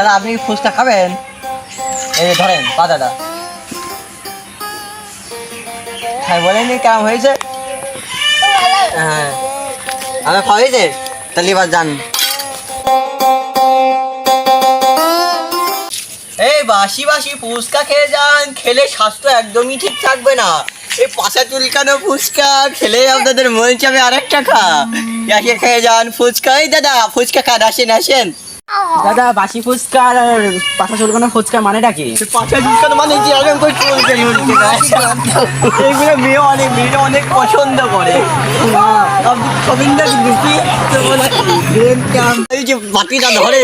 দাদা, আপনি ফুচকা খাবেন? এই ধরেন পাতাটা হ্যাঁ বলেনি কেমন হয়েছে? হ্যাঁ। আমার খাওয়া তাহলে এবার যান। এই বাসি বাসি ফুচকা খেয়ে যান। খেলে স্বাস্থ্য একদমই ঠিক থাকবে না। এই পাশা চুলকানো ফুচকা, খেলে আপনাদের মন চাবে আরেকটা খা। খেয়ে যান ফুচকা। এই দাদা, ফুচকা খান, আসেন আসেন। দাদা বাসি ফুচকা আর পাতা চুলকানো ফুচকা মানেটা কি? পাশা চুলকানো মানে এরকম করে এইগুলো মেয়ে অনেক মেয়েটা অনেক পছন্দ করে। তো বলে এই যে বাটিটা ধরে।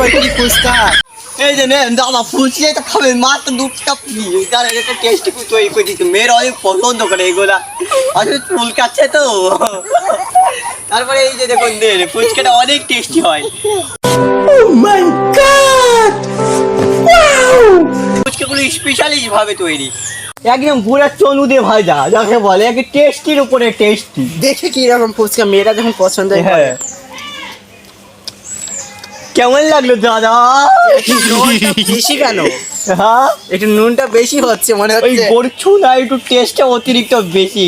বাটি ফুচকা। এই যে নেন দাদা ফুচকা এটা খাবেন মাত্র দুটা টেস্ট তৈরি করে দিচ্ছে? মেয়েরা অনেক পছন্দ করে এগুলা। আসলে চুল কাচ্ছে তো। তারপরে এই যে দেখুন ফুচকাটা অনেক টেস্টি হয়। ফুচকাগুলো স্পেশালি ভাবে তৈরি। একদম পুরো চনু দিয়ে ভাজা যাকে বলে এক টেস্টির উপরে টেস্টি দেখে কি রকম ফুচকা মেয়েরা যখন পছন্দ হয় হ্যাঁ। কেমন লাগল দাদা? বেশি কেন? হ্যাঁ? একটু নুনটা বেশি হচ্ছে মনে ওই হচ্ছে। গরু ছুনা একটু টেস্টটা অতিরিক্ত বেশি।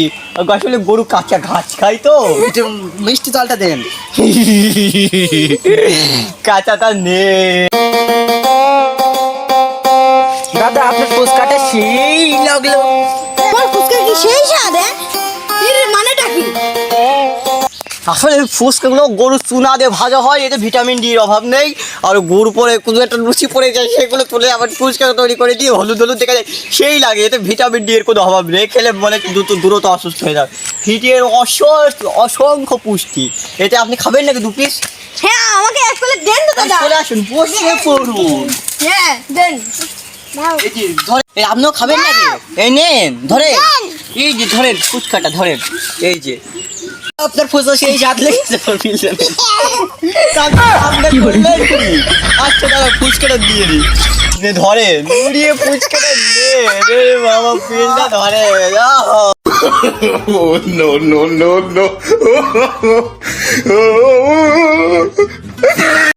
আসলে গরু কাঁচা ঘাস খাই তো। একটু মিষ্টি জলটা দেন। কাঁচাটা নে দাদা আপনার ফুচকাটা সেই লাগল। আসলে ফুচকাগুলো গরু চুনা দিয়ে ভাজা হয় এতে ভিটামিন ডির অভাব নেই। আর গরু পরে কোনো একটা লুচি পড়ে যায় সেগুলো তুলে আবার ফুচকা তৈরি করে দিয়ে হলুদ হলুদ দেখা যায় সেই লাগে এতে ভিটামিন ডি এর কোনো অভাব নেই। খেলে মনে দ্রুত দ্রুত অসুস্থ হয়ে যাবে। হিটের অস- অসংখ্য পুষ্টি। এতে আপনি খাবেন নাকি দু পিস হ্যাঁ আমাকে এক প্লেট দেন তো দাদা। চলে আসুন বসে পড়ুন। হ্যাঁ দেন। এই আপনিও খাবেন নাকি? এই নেন ধরেন। এই যে ধরেন ফুচকাটা ধরেন। এই যে আপনার ফুসা সেই স্বাদ লেগেছে ফিলছেন আপনার কি? আচ্ছা দাদা ফুচকাটা দিয়ে দিই নে নুড়িয়ে দিয়ে ফুচকাটা নে রে বাবা পিলটা ধরে নো নো নো no!